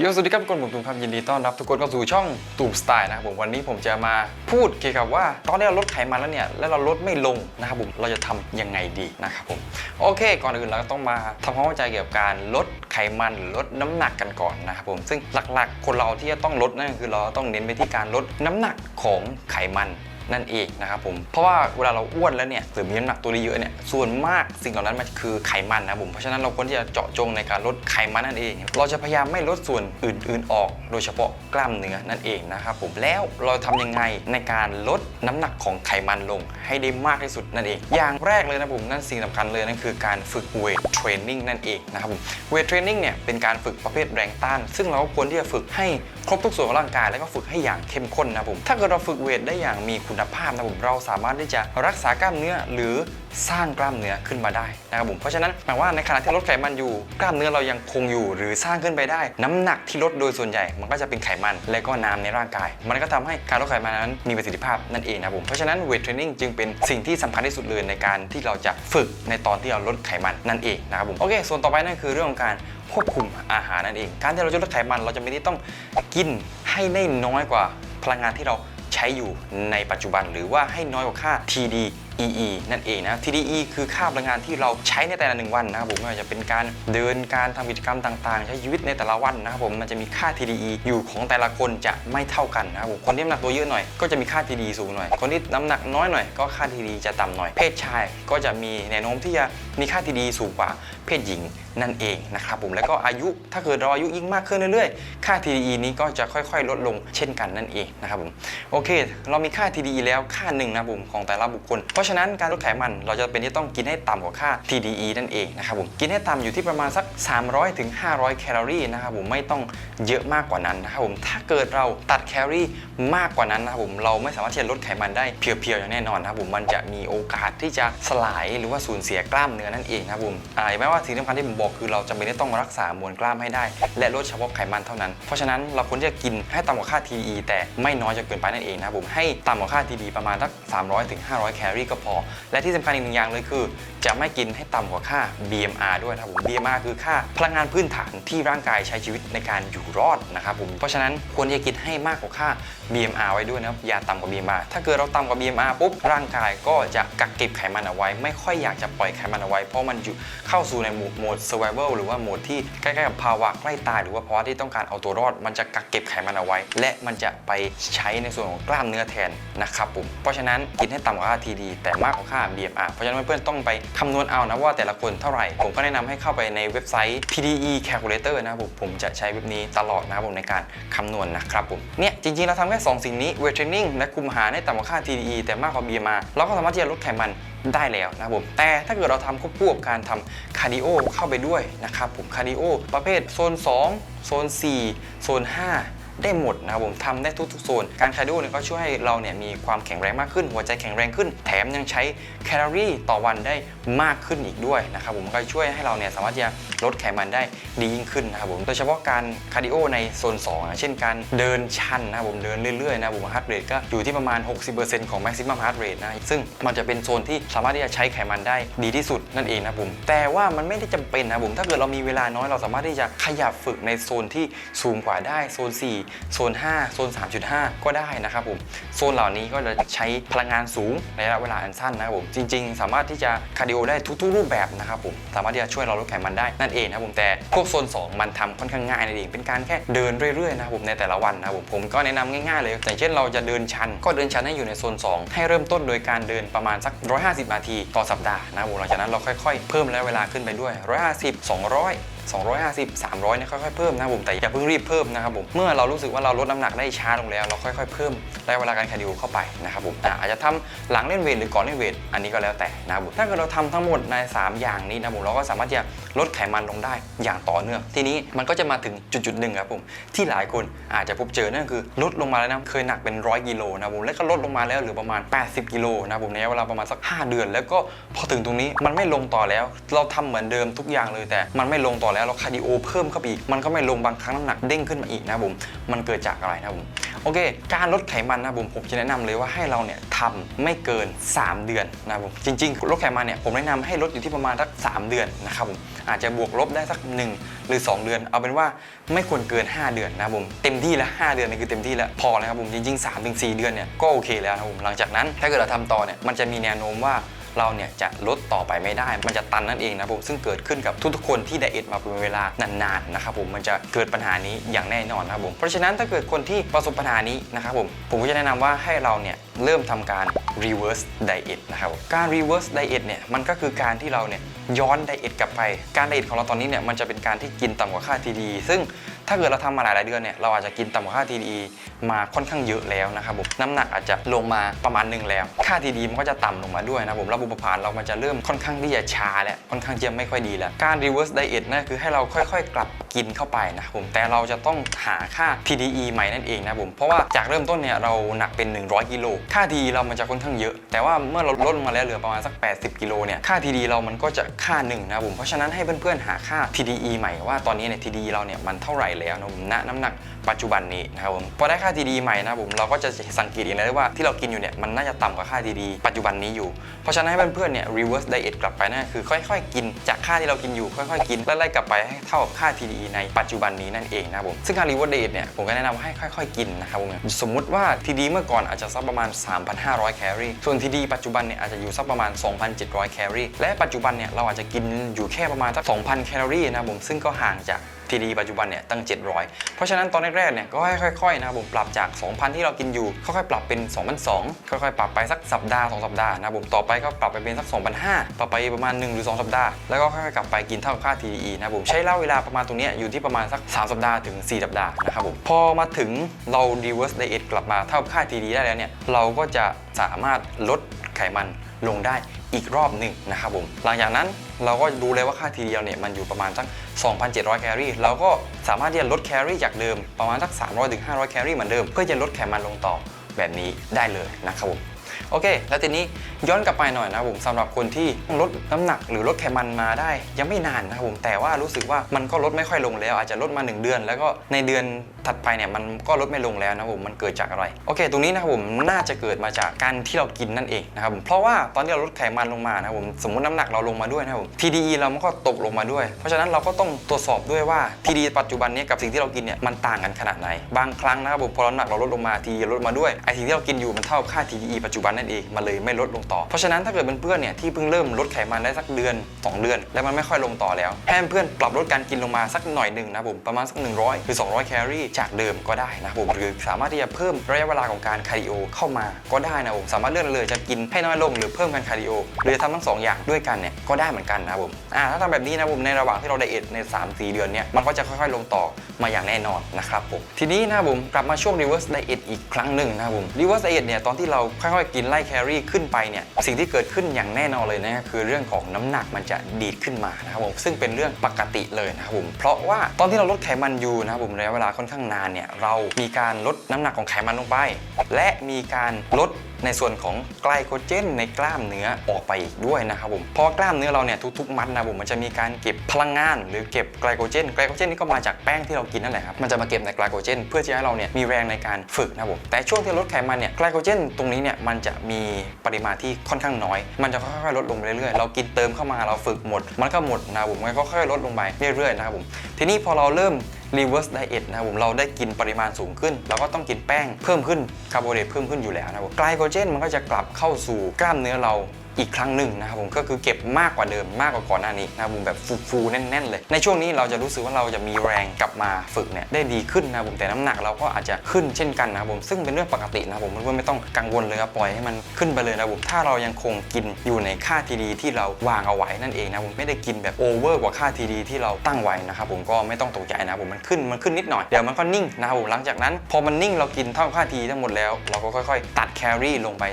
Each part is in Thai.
โยสวัสดีครับทุกคนผมตูมครับยินดีต้อนรับทุกคนเข้าสู่ช่องตูมสไตล์นะครับผมวันนี้ผมจะมาพูดเกี่ยวกับว่า ตอนนี้เราลดไขมันแล้วเนี่ยแล้วเราลดไม่ลงนะครับผมเราจะทำยังไงดีนะครับผมโอเค ก่อนอื่นเราก็ต้องมาทำความเข้าใจเกี่ยวกับการลดไขมันหรือลดน้ำหนักกันก่อนนะครับผมซึ่งหลักๆ คนเราที่จะต้องลดนั่นคือเราต้องเน้นไปที่การลดน้ำหนักของไขมัน นั่นเองนะครับผมเพราะว่าเวลาเราอ้วนแล้วเนี่ยหรือมีน้ำหนักตัวเยอะเนี่ยส่วนมากสิ่งเหล่านั้นมันคือไขมันนะผมเพราะฉะนั้นเราควรที่จะเจาะจงในการลดไขมันนั่นเอง เราจะพยายามไม่ลดส่วนอื่น ๆ ออก โดยเฉพาะกล้ามเนื้อนั่นเองนะครับผมแล้วเราทำยังไงในการลดน้ำหนักของไขมันลงให้ได้มากที่สุดนั่นเอง อย่างแรกเลยนะผมนั่นสิ่งสำคัญเลยนั่นคือการฝึกเวทเทรนนิ่งนั่นเองนะครับผมเวทเทรนนิ่งเนี่ยเป็นการฝึกประเภทแรงต้าน ซึ่งเราควรที่จะฝึกให้ครบทุกส่วนของร่างกายแล้วก็ฝึกให้อย่างเข้มข้นนะผมถ้าเกิดเราฝึกเวทได้อย่างมีคุณภาพนะผมเราสามารถที่จะรักษากล้ามเนื้อหรือสร้างกล้ามเนื้อขึ้นมาได้นะครับผมเพราะฉะนั้นหมายว่าในขณะที่ลดไขมันอยู่ กล้ามเนื้อเรายังคงอยู่ หรือสร้างขึ้นไปได้ น้ำหนักที่ลดโดยส่วนใหญ่ มันก็จะเป็นไขมันและก็น้ำในร่างกาย มันก็ทำให้การลดไขมันนั้นมีประสิทธิภาพนั่นเองนะผมเพราะฉะนั้นเวทเทรนนิ่งจึงเป็นสิ่งที่สำคัญที่สุดเลยในการที่เราจะฝึกในตอนที่เราลดไขมันนั่นเองนะครับผมโอเค ส่วนต่อไปนั่นคือเรื่องของการควบคุมอาหารนั่นเอง การที่เราจะลดไขมันเราจะไม่ได้ต้องกินให้ได้น้อยกว่าพลังงานที่เรา ใช้อยู่ในปัจจุบันหรือว่าให้น้อยกว่าค่า Td TDEE นั่นเองนะ TDE คือค่าพลังงานที่เราใช้ในแต่ละหนึ่งวันนะครับผมไม่ว่าจะเป็นการเดินการทำกิจกรรมต่างๆ ใช้ชีวิตในแต่ละวันนะครับผมมันจะมีค่า TDE อยู่ของแต่ละคนจะไม่เท่ากันนะครับผมคนที่น้ำหนักตัวเยอะหน่อยก็จะมีค่า TDE สูงหน่อย คนที่น้ำหนักน้อยหน่อยก็ค่า TDE จะต่ำหน่อย เพศชายก็จะมีแนวโน้มที่จะมีค่า TDE สูงกว่าเพศหญิงนั่นเองนะครับผมแล้วก็อายุถ้าเกิดเราอายุยิ่งมากขึ้นเรื่อยๆ ค่า TDE นี้ก็จะค่อยๆ ลดลงเช่นกันนั่นเองนะครับผมโอเค เรามีค่า TDE แล้วค่าหนึ่งนะผมของแต่ละบุคคลเพราะะฉะนั้นการลดไขมันเราจะเป็นที่ต้องกินให้ต่ำกว่าค่า TDE นั่นเองนะครับผมกินให้ต่ำอยู่ที่ประมาณสัก 300ถึง500 แคลอรี่นะครับผมไม่ต้องเยอะมากกว่านั้นนะครับผมถ้าเกิดเราตัดแคลอรี่มากกว่านั้นนะครับผมเราไม่สามารถที่จะลดไขมันได้เพียวๆอย่างแน่นอนนะครับผมมันจะมีโอกาสที่จะสลายหรือว่าสูญเสียกล้ามเนื้อนั่นเองนะครับผมอ่าแม้ว่าสิ่งสำคัญที่ผมบอกคือเราจำเป็นที่ต้องรักษามวลกล้ามให้ได้ และลดเฉพาะไขมันเท่านั้น เพราะฉะนั้นเราควรจะกินให้ต่ำกว่าค่า TDE แต่ไม่น้อยจนเกินไปนั่นเองนะครับผมให้ต่ำกว่าค่า TDE ประมาณสัก300ถึง500 แคลอรี่ก็พอ และที่สำคัญอีกหนึ่งอย่างเลยคือ จะไม่กินให้ต่ำกว่าค่า BMR ด้วยนะครับผม BMR คือค่าพลังงานพื้นฐานที่ร่างกายใช้ชีวิตในการอยู่รอดนะครับผมเพราะฉะนั้นควรจะกินให้มากกว่าค่า BMR ไว้ด้วยนะครับอย่าต่ำกว่า BMR ถ้าเกิดเราต่ำกว่า BMR ปุ๊บร่างกายก็จะกักเก็บไขมันเอาไว้ ไม่ค่อยอยากจะปล่อยไขมันเอาไว้ เพราะมันอยู่เข้าสู่ในโหมด survival หรือว่าโหมดที่ใกล้ๆกับภาวะใกล้ตายหรือว่าภาวะที่ต้องการเอาตัวรอด มันจะกักเก็บไขมันเอาไว้ และมันจะไปใช้ในส่วนของกล้ามเนื้อแทนนะครับผมเพราะฉะนั้นกินให้ต่ำกว่าค่า TD แแต่มากกว่าค่า BMR เพราะฉะนั้นเพื่อนๆต้องไปคำนวณเอานะว่าแต่ละคนเท่าไหร่ ผมก็แนะนำให้เข้าไปในเว็บไซต์ PDE Calculator นะครับผมผมจะใช้เว็บนี้ตลอดนะครับผมในการคำนวณนะครับผมเนี่ยจริงๆเราทำแค่สองสิ่งนี้ weight training และคุมอาหารให้ต่ำกว่าค่า TDE แต่มากกว่า BMR เราก็สามารถที่จะลดไขมันได้แล้วนะครับผมแต่ถ้าเกิดเราทำควบคู่กับการทำคาร์ดิโอเข้าไปด้วยนะครับผมคาร์ดิโอประเภทโซน 2 โซน 4 โซน 5 ได้หมดนะครับผมทำได้ทุกๆโซน การคาร์ดิโอเนี่ยก็ช่วยให้เราเนี่ยมีความแข็งแรงมากขึ้น หัวใจแข็งแรงขึ้น แถมยังใช้แคลอรี่ต่อวันได้มากขึ้นอีกด้วยนะครับผมก็ช่วยให้เราเนี่ยสามารถที่จะลดไขมันได้ดียิ่งขึ้นนะครับผมโดยเฉพาะการคาร์ดิโอในโซน2อะเช่นการเดินชันนะครับผมเดินเรื่อยๆนะครับผมฮาร์ดเรทก็อยู่ที่ประมาณ 60%ของ maximum heart rate นะซึ่งมันจะเป็นโซนที่สามารถที่จะใช้ไขมันได้ดีที่สุดนั่นเองนะครับผมแต่ว่ามันไม่ได้จำเป็นนะครับผมถ้าเกิดเรามีเวลาน้อยเราสามารถที่จะขยับฝึกในโซนที่สูงกว่าได้โซน 4โซน 5 โซน 3.5 ก็ได้นะครับผม โซนเหล่านี้ก็จะใช้พลังงานสูงในระยะเวลาอันสั้นนะครับผม จริง ๆ สามารถที่จะคาร์ดิโอได้ทุกๆ รูปแบบนะครับผม สามารถที่จะช่วยเราลดไขมันได้นั่นเองนะครับผม แต่พวกโซน 2 มันทำค่อนข้างง่ายนั่นเอง เป็นการแค่เดินเรื่อยๆนะครับผมในแต่ละวันนะครับผม ผมก็แนะนำง่ายๆเลย อย่างเช่นเราจะเดินชัน ก็เดินชันให้อยู่ในโซน 2 ให้เริ่มต้นโดยการเดินประมาณสัก 150 นาที ต่อสัปดาห์นะครับผมหลังจากนั้นเราค่อย ๆ เพิ่มระยะเวลาขึ้นไปด้วย 150 200 250 300เนี่ยค่อยๆเพิ่มนะครับผมแต่อย่าเพิ่งรีบเพิ่มนะครับผมเมื่อเรารู้สึกว่าเราลดน้ำหนักได้ช้าลงแล้วเราค่อยๆเพิ่มระยะเวลาการคาร์ดิโอเข้าไปนะครับผมอะอาจจะทำหลังเล่นเวทหรือก่อนเล่นเวทอันนี้ก็แล้วแต่นะครับผมถ้าเกิดเราทำทั้งหมดใน 3 อย่างนี้นะผมเราก็สามารถจะลดไขมันลงได้อย่างต่อเนื่อง ทีนี้มันก็จะมาถึงจุดๆหนึ่งครับผมที่หลายคนอาจจะพบเจอนั่นคือลดลงมาแล้วนะเคยหนักเป็นร้อยกิโลนะผมแล้วก็ลดลงมาแล้วเหลือประมาณ 80กิโลนะบผมในเวลาประมาณสัก 5 เดือน แล้วก็พอถึงตรงนี้มันไม่ลงต่อแล้ว เราทำเหมือนเดิมทุกอย่างเลยแต่มันไม่ลงต่อแล้วเราคาร์ดิโอเพิ่มเข้าไปอีกมันก็ไม่ลงบางครั้งน้ำหนักเด้งขึ้นมาอีกนะบผมมันเกิดจากอะไรนะบผมโอเค การลดไขมันนะบผมผมจะแนะนำเลยว่าให้เราเนี่ยทำไม่เกิน 3 เดือนนะบผมจริงๆลดไขมันเนี่ยผมแนะนำให้ลดอยู่ที่ประมาณสัก3เดือนนะครับผมอาจจะบวกลบได้สัก 1 หรือ 2 เดือน เอาเป็นว่าไม่ควรเกิน 5 เดือนนะบผมเต็มที่แล้ว5เดือนนี่คือเต็มที่แล้วพอแล้วครับผมจริงๆ3ถึง4เดือนเนี่ยก็โอเคแล้วนะครับผมหลังจากนั้นถ้าเกิดเราทำต่อเนี่ยมันจะมีแนวโน้มว่า เราเนี่ยจะลดต่อไปไม่ได้ มันจะตันนั่นเองนะผมซึ่งเกิดขึ้นกับทุกๆคนที่ไดเอทมาเป็นเวลานานๆนะครับผมมันจะเกิดปัญหานี้อย่างแน่นอนนะครับผมเพราะฉะนั้นถ้าเกิดคนที่ประสบปัญหานี้นะครับผมผมก็จะแนะนำว่าให้เราเนี่ยเริ่มทำการ reverse diet นะครับการ reverse diet เนี่ยมันก็คือการที่เราเนี่ยย้อนไดเอทกลับไป การไดเอทของเราตอนนี้เนี่ยมันจะเป็นการที่กินต่ำกว่าค่า TD ซึ่ง ถ้าเกิดเราทำมาหลายๆเดือนเนี่ยเราอาจจะกินต่ำกว่าค่า TDE มาค่อนข้างเยอะแล้วนะครับผมน้ำหนักอาจจะลงมาประมาณหนึ่งแล้ว ค่า TDE มันก็จะต่ำลงมาด้วยนะครับผมระบบเผาผลานเรามันจะเริ่มค่อนข้างที่จะช้าแล้วค่อนข้างจะไม่ค่อยดีแล้วการ reverse diet นั่นคือให้เราค่อย ๆ กลับกินเข้าไปนะครับผมแต่เราจะต้องหาค่า TDE ใหม่นั่นเองนะผมเพราะว่าจากเริ่มต้นเนี่ยเราหนักเป็น 100กิโลค่า TD เรามันจะค่อนข้างเยอะ แต่ว่าเมื่อเราลดมาแล้วเหลือประมาณสัก 80กิโลเนี่ยค่า TD เรามันก็จะค่าหนึ่งนะผมเพราะฉะนั้นให้เพื่อนๆหาค่า TDE ใหม่ว่าตอนนี้เนี่ย TDE เราเนี่ยมันเท่าไหร่แล้วนะผมณน้ำหนัก ปัจจุบันนี้นะครับผมพอได้ค่า TD ใหม่นะครับผมเราก็จะสังเกตเองเลยว่าที่เรากินอยู่เนี่ยมันน่าจะต่ำกว่าค่า TD ปัจจุบันนี้อยู่ เพราะฉะนั้นให้เพื่อนๆเนี่ย reverse diet กลับไปนั่นคือค่อยๆ กินจากค่าที่เรากินอยู่ ค่อยๆ กินไล่ๆกลับไปให้เท่ากับค่า TDE ในปัจจุบันนี้นั่นเองนะครับผมซึ่งการ reverse diet เนี่ยผมก็แนะนำว่าให้ค่อยๆ กินนะครับผมสมมุติว่า TD เมื่อก่อนอาจจะสักประมาณ 3,500 แคลอรี่ส่วน TD ปัจจุบันเนี่ยอาจจะอยู่สักประมาณ 2,700 แคลอรี่และปัจจุบันเนี่ยเราอาจจะกินอยู่แค่ประมาณสัก2,000 แคลอรี่นะครับผมซึ่งก็ห่างจาก ทีดีปัจจุบันเนี่ยตั้ง 700 เพราะฉะนั้นตอนแรกๆเนี่ยก็ค่อยๆนะครับผมปรับจาก 2,000 ที่เรากินอยู่ค่อยๆปรับเป็น 2,200 ค่อยๆปรับไปสักสัปดาห์ 2 สัปดาห์นะครับผมต่อไปก็ปรับไปเป็นสัก 2,500ปรับไปประมาณ 1 หรือ 2 สัปดาห์แล้วก็ค่อยๆกลับไปกินเท่ากับค่า TDE นะครับผมใช้เล่าเวลาประมาณตรงนี้อยู่ที่ประมาณสัก 3 สัปดาห์ถึง 4 สัปดาห์นะครับผมพอมาถึงเรา reverse diet กลับมาเท่ากับค่า TDE ได้แล้วเนี่ยเราก็จะสามารถลดไขมัน ลงได้อีกรอบหนึ่งนะครับผมหลังจากนั้นเราก็ดูเลยว่าค่าทีเดียวเนี่ยมันอยู่ประมาณสัก 2,700 แคลอรี่เราก็สามารถที่จะลดแคลอรี่จากเดิมประมาณสัก 300-500 แคลอรี่เหมือนเดิมเพื่อจะลดไขมันลงต่อแบบนี้ได้เลยนะครับผม โอเค แล้วทีนี้ย้อนกลับไปหน่อยนะผมสำหรับคนที่ลดน้ำหนักหรือลดไขมันมาได้ ยังไม่นานนะผมแต่ว่ารู้สึกว่ามันก็ลดไม่ค่อยลงแล้ว อาจจะลดมา 1 เดือน แล้วก็ในเดือนถัดไปเนี่ยมันก็ลดไม่ลงแล้วนะผมมันเกิดจากอะไรโอเค ตรงนี้นะครับผมน่าจะเกิดมาจากการที่เรากินนั่นเองนะครับผมเพราะว่าตอนที่เราลดไขมันลงมานะครับผมสมมติน้ำหนักเราลงมาด้วยนะครับผม TDE เรามันก็ตกลงมาด้วย เพราะฉะนั้นเราก็ต้องตรวจสอบด้วยว่า TDE ปัจจุบันนี้กับสิ่งที่เรากินเนี่ยมันต่างกันขนาดไหน บางครั้งนะครับผมพอน้ำหนักเราลดลงมา TDE ลดมาด้วยไอสิ่งที่เรากินอยู่มันเท่าค่า TDE ปัจจุบันนั่นเองมันเลยไม่ลดลงต่อ เพราะฉะนั้นถ้าเกิดเป็นเพื่อนเนี่ยที่เพิ่งเริ่มลดไขมันได้สักเดือน 2 เดือน แล้วมันไม่ค่อยลงต่อแล้วให้เพื่อนปรับลดการกินลงมาสักหน่อยหนึ่งนะผมประมาณสัก 100 หรือ 200 แคลอรี่จากเดิมก็ได้นะผมหรือสามารถที่จะเพิ่มระยะเวลาของการคาร์ดิโอเข้ามาก็ได้นะผมสามารถเลือกเลยจะกินให้น้อยลงหรือเพิ่มการคาร์ดิโอหรือจะทำทั้งสองอย่างด้วยกันเนี่ยก็ได้เหมือนกันนะผมอ่าถ้าทำแบบนี้นะผมในระหว่างที่เราไดเอทใน 3-4 เดือนเนี่ยมันก็จะค่อยๆ ลงต่อมาอย่างแน่นอนนะครับผมทีนี้นะบผมกลับมาช่วง reverse diet อีกครั้งหนึ่งนะผม reverse diet เนี่ยตอนที่เราค่อยๆกินไล่แคลอรี่ขึ้นไปเนี่ยสิ่งที่เกิดขึ้นอย่างแน่นอนเลยนะคือเรื่องของน้ำหนักมันจะดีดขึ้นมานะครับผมซึ่งเป็นเรื่องปกติเลยนะครับผมเพราะว่าตอนที่เราลดไขมันอยู่นะครับผมระยะเวลาค่อนข้างนานเนี่ยเรามีการลดน้ำหนักของไขมันลงไป และมีการลด ในส่วนของไกลโคเจนในกล้ามเนื้อออกไปอีกด้วยนะครับผมเพราะกล้ามเนื้อเราเนี่ยทุกๆ มัดนะผมมันจะมีการเก็บพลังงาน หรือเก็บไกลโคเจนไกลโคเจนนี่ก็มาจากแป้งที่เรากินนั่นแหละครับมันจะมาเก็บในไกลโคเจน เพื่อที่ให้เราเนี่ยมีแรงในการฝึกนะครับผมแต่ช่วงที่ลดไขมันเนี่ยไกลโคเจนตรงนี้เนี่ยมันจะมีปริมาณที่ค่อนข้างน้อย มันจะค่อยๆลดลงไปเรื่อยๆเรากินเติมเข้ามาเราฝึกหมด มันก็หมดนะผมมันก็ค่อยๆลดลงไปเรื่อยๆนะครับผมทีนี้พอเราเริ่ม reverse diet นะครับผมเราได้กินปริมาณสูงขึ้น เราก็ต้องกินแป้งเพิ่มขึ้นคาร์โบไฮเดรตเพิ่มขึ้นอยู่แล้วนะครับไกลโคเจนมันก็จะกลับเข้าสู่กล้ามเนื้อเรา อีกครั้งหนึ่งนะครับผมก็คือเก็บมากกว่าเดิมมากกว่าก่อนหน้านี้นะครับผมแบบฟูๆแน่นๆเลย ในช่วงนี้เราจะรู้สึกว่าเราจะมีแรงกลับมาฝึกเนี่ยได้ดีขึ้นนะครับผมแต่น้ำหนักเราก็อาจจะขึ้นเช่นกันนะครับผมซึ่งเป็นเรื่องปกตินะครับผมเพื่อนๆไม่ต้องกังวลเลยครับปล่อยให้มันขึ้นไปเลยนะครับผมถ้าเรายังคงกินอยู่ในค่าทีดีที่เราวางเอาไว้นั่นเองนะผมไม่ได้กินแบบโอเวอร์กว่าค่าทีดีที่เราตั้งไว้นะครับผมก็ไม่ต้องตกใจนะครับผมมันขึ้นมันขึ้นนิดหน่อยเดี๋ยวมันก็นิ่งนะครับผมหลังจากนั้น พอมันนิ่งเรากินเท่าค่าทีทั้งหมดแล้ว เราก็ค่อยๆ ตัดแคลอรี่ลงไป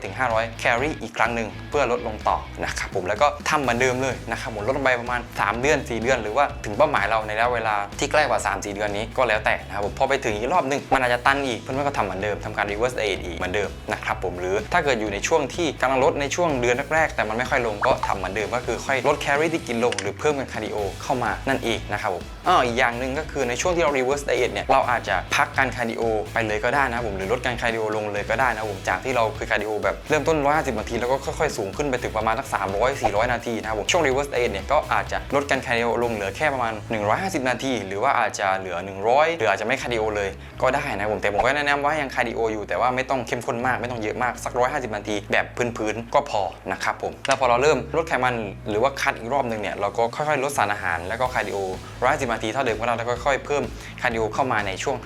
200-500 แคลอรี่อีกครั้งหนึ่งเพื่อลดลงต่อนะครับผมแล้วก็ทำเหมือนเดิมเลยนะครับผมลดลงไปประมาณ 3 เดือน 4 เดือน หรือว่าถึงเป้าหมายเราในระยะเวลาที่ใกล้กว่า 3 4 เดือนนี้ก็แล้วแต่นะครับผมพอไปถึงอีกรอบหนึงมันอาจจะตันอีกเพื่อนๆก็ทำเหมือนเดิมทำการ reverse diet อีกเหมือนเดิมนะครับผมหรือถ้าเกิดอยู่ในช่วงที่กำลังลดในช่วงเดือนแรกๆแต่มันไม่ค่อยลงก็ทำเหมือนเดิมก็คือค่อยลดแคลอรี่ที่กินลงหรือเพิ่มการคาร์ดิโอเข้ามานั่นเองนะครับผมอ้ออีกอย่างหนึ่งก็คือในช่วงที่เรา reverse diet เนี่ยเราอาจจะพักการคาร์ดิโอไปเลยก็ได้นะผมหรือลดการคาร์ดิโอลงเลยก็ได้นะผมจากที่เราเคยคาร์ดิโอแบบเริ่มต้น150นาทีแล้วก็ค่อยสูงขึ้นไปถึงประมาณสัก 300 400 นาทีนะครับผมช่วง reverse diet เนี่ยก็อาจจะลดการคาร์ดิโอลงเหลือแค่ประมาณ 150 นาที หรือว่าอาจจะเหลือ 100 หรืออาจจะไม่คาร์ดิโอเลยก็ได้นะครับผมแต่ผมก็แนะนำว่ายังคาร์ดิโออยู่แต่ว่าไม่ต้องเข้มข้นมากไม่ต้องเยอะมากสัก 150 นาที แบบพื้นๆก็พอนะครับผมแล้วพอเราเริ่มลดไขมันหรือว่าคัดอีกรอบหนึ่งเนี่ยเราก็ค่อยๆ ลดสารอาหารแล้วก็คาร์ดิโอ150นาทีเท่าเดิมก็ได้แล้วก็ค่อยๆเพิ่มคาร์ดิโอเข้ามาในช่วง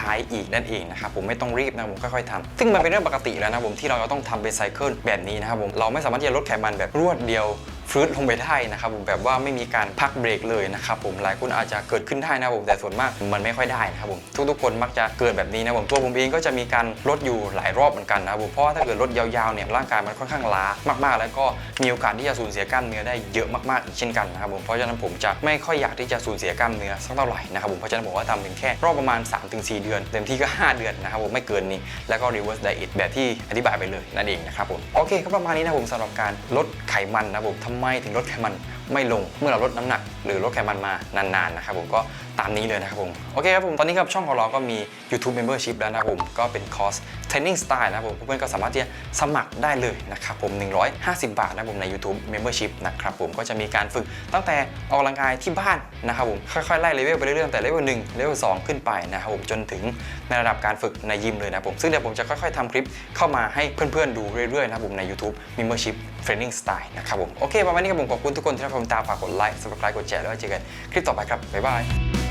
ท้ายๆอีกนั่นเองนะครับผมไม่ต้องรีบนะผมค่อยๆทำซึ่งมันเป็นเรื่องปกติแล้วนะผมที่เราจะต้องทำเป็นไซเคิลแบบนี้นะครับผมเราราไม่สามารถที่จะลดไขมันแบบรวดเดียว ฟรุดลงไปได้นะครับผมแบบว่าไม่มีการพักเบรกเลยนะครับผมหลายคนอาจจะเกิดขึ้นได้นะครับผมแต่ส่วนมากมันไม่ค่อยได้นะครับผมทุกๆคนมักจะเกิดแบบนี้นะครับผมตัวผมเองก็จะมีการลดอยู่หลายรอบเหมือนกันนะครับผมเพราะถ้าเกิดลดยาวๆเนี่ยร่างกายมันค่อนข้างล้ามาก ๆ แล้วก็มีโอกาสที่จะสูญเสียกล้ามเนื้อได้เยอะมากๆอีกเช่นกันนะครับผมเพราะฉะนั้นผมจะไม่ค่อยอยากที่จะสูญเสียกล้ามเนื้อสักเท่าไหร่นะครับผมเพราะฉะนั้นผมว่าทำเป็นแค่รอบประมาณ 3-4 เดือนเต็มที่ก็ 5 เดือนนะครับผมไม่เกินนี้แล้วก็ reverse diet แบบที่อธิบายไปเลยนั่นเองนะครับผมโอเคก็ประมาณนี้นะผมสำหรับการลดไขมันนะผมทำไมถึงลดไขมันไม่ลงเมื่อเราลดน้ำหนัก หรือลดไขมันมานานๆนะครับผมก็ตามนี้เลยนะครับผมโอเคครับผมตอนนี้ครับช่องของเราก็มี YouTube Membership แล้วนะครับผมก็เป็นคอร์ส Training Style นะครับผมเพื่อนๆก็สามารถที่จะสมัครได้เลยนะครับผม 150 บาทนะครับผมใน YouTube Membership นะครับผมก็จะมีการฝึกตั้งแต่ออกกำลังกายที่บ้านนะครับผมค่อยๆไล่เลเวลไปเรื่อยๆตั้งแต่เลเวล1เลเวล2ขึ้นไปนะครับผมจนถึงในระดับการฝึกในยิมเลยนะครับผมซึ่งเดี๋ยวผมจะค่อยๆทำคลิปเข้ามาให้เพื่อนๆดูเรื่อยๆนะครับผมใน YouTube Membership Training Style นะครับผมโอเคประมาณนี้ครับผมขอบคุณทุกคนที่รับชมตามฝากกดไลค์ Subscribe กดแชร์แล้วไว้เจอกันคลิปต่อไปครับบ๊ายบาย